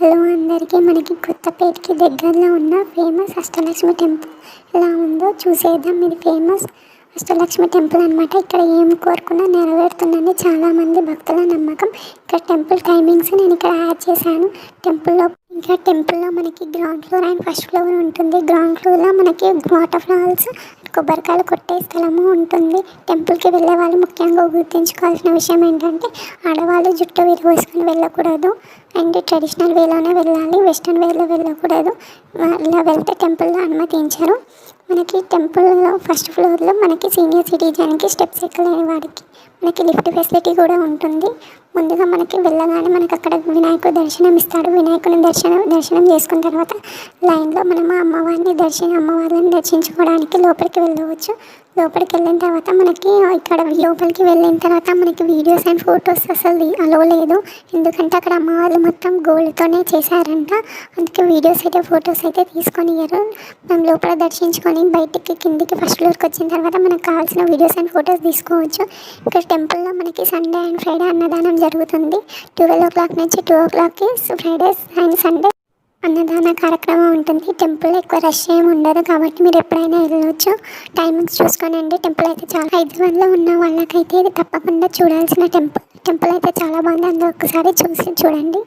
Hello అందరికీ మనకి కొత్తపేటకి దగ్గరలో ఉన్న ఫేమస్ అష్టలక్ష్మి టెంపుల్ ఎలా ఉందో చూసేద్దాం. ఇది ఫేమస్ అష్టలక్ష్మి టెంపుల్ అనమాట ఇక్కడ ఏం కోరుకున్నా నెరవేరుతుందని చాలామంది భక్తుల నమ్మకం. ఇక్కడ టెంపుల్ టైమింగ్స్ నేను ఇక్కడ యాడ్ చేశాను. టెంపుల్లో ఇంకా టెంపుల్లో మనకి ground floor and first floor ఉంటుంది. గ్రౌండ్ ఫ్లోర్లో మనకి వాటర్ ఫాల్స్ కొబ్బరికాయలు కొట్టే స్థలము ఉంటుంది. టెంపుల్కి వెళ్ళే వాళ్ళు ముఖ్యంగా గుర్తుంచుకోవాల్సిన విషయం ఏంటంటే ఆడవాళ్ళు జుట్టు విరవేసుకొని వెళ్ళకూడదు. అండ్ ట్రెడిషనల్ వేలోనే వెళ్ళాలి. వెస్ట్రన్ వేలో వెళ్ళకూడదు. ఇలా వెళ్తే టెంపుల్లో అనుమతించరు. మనకి టెంపుల్లో ఫస్ట్ ఫ్లోర్లో మనకి సీనియర్ సిటిజన్కి స్టెప్స్ ఎక్కలేని వాడికి మనకి లిఫ్ట్ ఫెసిలిటీ కూడా ఉంటుంది. ముందుగా మనకి వెళ్ళగానే మనకి అక్కడ వినాయకుడు దర్శనం ఇస్తాడు వినాయకుని దర్శనం దర్శనం చేసుకున్న తర్వాత లైన్లో మనం అమ్మవారిని దర్శనం అమ్మవారిని దర్శించుకోవడానికి లోపలికి వెళ్ళవచ్చు. లోపలికి వెళ్ళిన తర్వాత మనకి ఇక్కడ లోపలికి వెళ్ళిన తర్వాత మనకి వీడియోస్ అండ్ ఫొటోస్ అసలు అలో లేదు. ఎందుకంటే అక్కడ అమ్మవాళ్ళు మొత్తం గోల్డ్తోనే చేశారంట. అందుకే వీడియోస్ అయితే ఫొటోస్ అయితే తీసుకొని మనం లోపల దర్శించుకొని బయటికి కిందికి ఫస్ట్ ఫ్లోర్కి వచ్చిన తర్వాత మనకు కావాల్సిన వీడియోస్ అండ్ ఫొటోస్ తీసుకోవచ్చు. ఇక్కడ టెంపుల్లో మనకి సండే అండ్ ఫ్రైడే అన్నదానం జరుగుతుంది. ట్వెల్వ్ ఓ క్లాక్ నుంచి టూ ఓ క్లాక్కి ఫ్రైడేస్ అండ్ సండే అన్నదాన కార్యక్రమం ఉంటుంది. టెంపుల్ ఎక్కువ రష్ ఏమి ఉండదు కాబట్టి మీరు ఎప్పుడైనా వెళ్ళవచ్చు టైమింగ్స్ చూసుకోనండి. టెంపుల్ అయితే చాలా హైదరాబాద్లో ఉన్న వాళ్ళకైతే ఇది తప్పకుండా చూడాల్సిన టెంపుల్ టెంపుల్ అయితే చాలా బాగుంది. అందులో ఒకసారి చూసి చూడండి.